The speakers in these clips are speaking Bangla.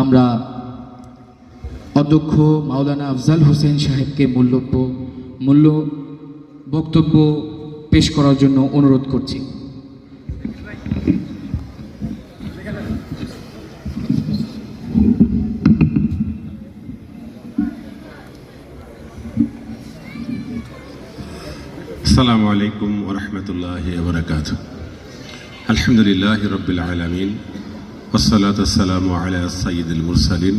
আমরা অধ্যক্ষ মাওলানা আফজাল হোসেন সাহেবকে মূল্যব্য মূল্য বক্তব্য পেশ করার জন্য অনুরোধ করছি। আসসালামু আলাইকুম ওরহমতুল্লাহ বরকাত আলহামদুলিল্লাহ রবিল আলমিন। والصلاة والسلام على سيد المرسلين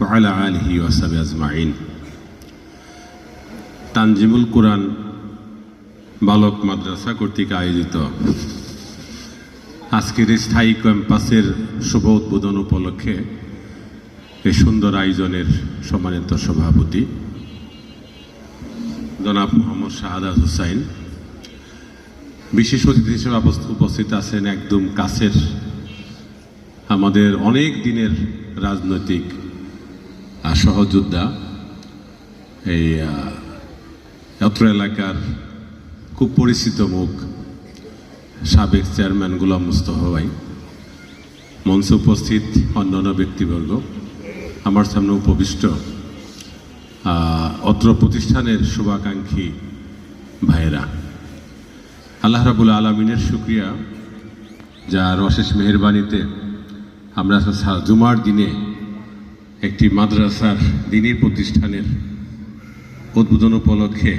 وعلى آله وصحبه أجمعين তানজিমুল কোরআন বালক মাদ্রাসা কর্তৃক আয়োজিত আজকের এই স্থায়ী ক্যাম্পাসের শুভ উদ্বোধন উপলক্ষে এই সুন্দর আয়োজনের সম্মানিত সভাপতি জনাব মোহাম্মদ শাহাদাত হুসাইন বিশেষ অতিথি হিসেবে উপস্থ- উপস্থিত আছেন একদম কাছের আমাদের অনেক দিনের রাজনৈতিক সহযোদ্ধা এই অত্র এলাকার খুব পরিচিত মুখ, সাবেক চেয়ারম্যান গোলাম মুস্তফা ভাই। মঞ্চে উপস্থিত অন্যান্য ব্যক্তিবর্গ। আমার সামনে উপবিষ্ট অত্র প্রতিষ্ঠানের শুভাকাঙ্ক্ষী ভাইয়েরা। আল্লাহ রাবুল আলমিনের শুক্রিয়া, যার অশেষ মেহরবানিতে আমরা জুমার দিনে একটি মাদ্রাসার দিনী প্রতিষ্ঠানের উদ্বোধন উপলক্ষে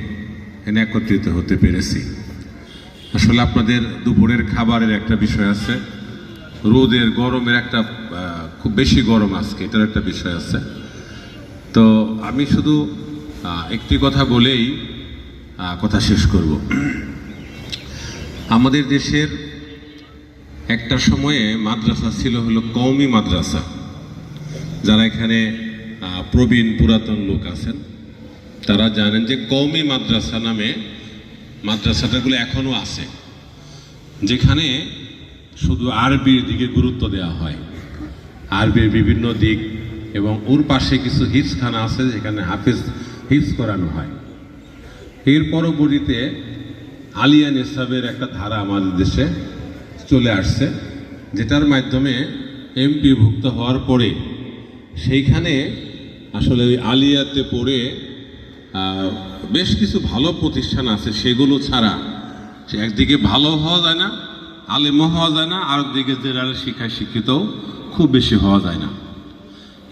এখানে একত্রিত হতে পেরেছি। আসলে আপনাদের দুপুরের খাবারের একটা বিষয় আছে। রোদের গরমের একটা খুব বেশি গরম আজকে, এটার একটা বিষয় আছে। তো আমি শুধু একটি কথা বলেই কথা শেষ করব। আমাদের দেশের একটা সময়ে মাদ্রাসা ছিল হলো কওমি মাদ্রাসা। যারা এখানে প্রবীণ পুরাতন লোক আছেন, তারা জানেন যে কওমি মাদ্রাসা নামে মাদ্রাসাটাগুলো এখনও আছে, যেখানে শুধু আরবির দিকে গুরুত্ব দেওয়া হয়। আরবির বিভিন্ন দিক এবং ওর পাশে কিছু হিফসখানা আছে যেখানে হাফিজ হিফস করানো হয়। এর পরবর্তীতে আলিয়া নিসাবের একটা ধারা আমাদের দেশে চলে আসছে, যেটার মাধ্যমে এমপি ভুক্ত হওয়ার পরে সেইখানে আসলে ওই আলিয়াতে পড়ে বেশ কিছু ভালো প্রতিষ্ঠান আছে, সেগুলো ছাড়া একদিকে ভালো হওয়া যায় না আলেমও হওয়া যায় না, আর দিকে যারা শিক্ষায় শিক্ষিত খুব বেশি হওয়া যায় না।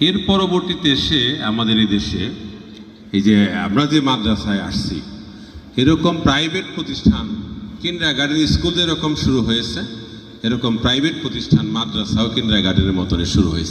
এর পরবর্তীতে এসে আমাদের এই দেশে, এই যে আমরা যে মাদ্রাসায় আসছি, এরকম প্রাইভেট প্রতিষ্ঠান কিন্ডার গার্ডেন স্কুল যেরকম শুরু হয়েছে এরকম প্রাইভেট প্রতিষ্ঠান মাদ্রাসাও গার্ডেনের মতনে শুরু হয়েছে।